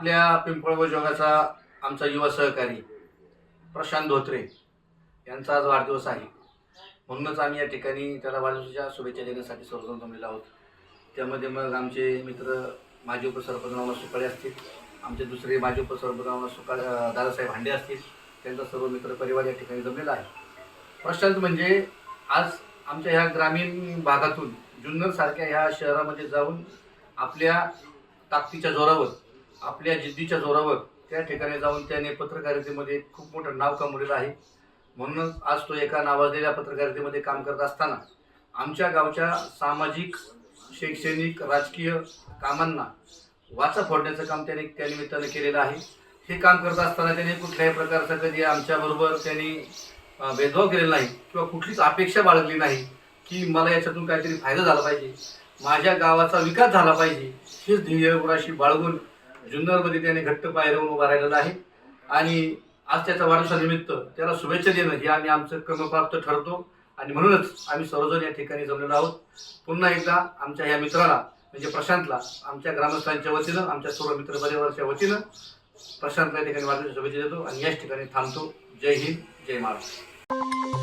आपल्या पिंपळगाव जोगाचा आमचा युवा सहकारी प्रशांत धोत्रे यांचा आज वाढदिवस आहे. म्हणूनच आम्ही या ठिकाणी त्याला वाढदिवसाच्या शुभेच्छा देण्यासाठी सर्वजण जमलेलो आहोत. त्यामध्ये मग आमचे मित्र माजी उपसरपंच सुकाळे असतील आमचे दुसरे माजी उपसरपंच सुकाळे दादासाहेब हांडे असतील त्यांचा सर्व मित्र परिवार या ठिकाणी जमलेला आहे. प्रशांत म्हणजे आज आमच्या ह्या ग्रामीण भागातून जुन्नरसारख्या ह्या शहरामध्ये जाऊन आपल्या ताकदीच्या जोरावर आपल्या जिद्दीच्या जोरावर त्या ठिकाणी जाऊन त्याने पत्रकारितेमध्ये खूप मोठं नाव कमवलेलं आहे. म्हणूनच आज तो एका नावाजलेल्या पत्रकारितेमध्ये काम करत असताना आमच्या गावच्या सामाजिक शैक्षणिक राजकीय कामांना वाचा फोडण्याचं काम त्याने त्यानिमित्तानं केलेलं आहे. हे काम करत असताना त्याने कुठल्याही प्रकारचं कधी आमच्याबरोबर त्यांनी भेदभाव केलेला नाही किंवा कुठलीच अपेक्षा बाळगली नाही की मला याच्यातून काहीतरी फायदा झाला पाहिजे. माझ्या गावाचा विकास झाला पाहिजे. हेच ध्येय बाळगून जुन्नरमध्ये त्याने घट्ट पाय उभा राहिलेला आहे. आणि आज त्याच्या वाढदिवसानिमित्त त्याला शुभेच्छा देणं हे आम्ही आमचं क्रमप्राप्त ठरतो आणि म्हणूनच आम्ही सर्वजण या ठिकाणी जमलेलो आहोत. पुन्हा एकदा आमच्या या मित्राला म्हणजे प्रशांतला आमच्या ग्रामस्थांच्या वतीनं आमच्या सर्व मित्र परिवाराच्या वतीनं प्रशांतला या ठिकाणी वाढदिवस शुभेच्छा देतो आणि याच ठिकाणी थांबतो. जय हिंद जय महाराष्ट्र.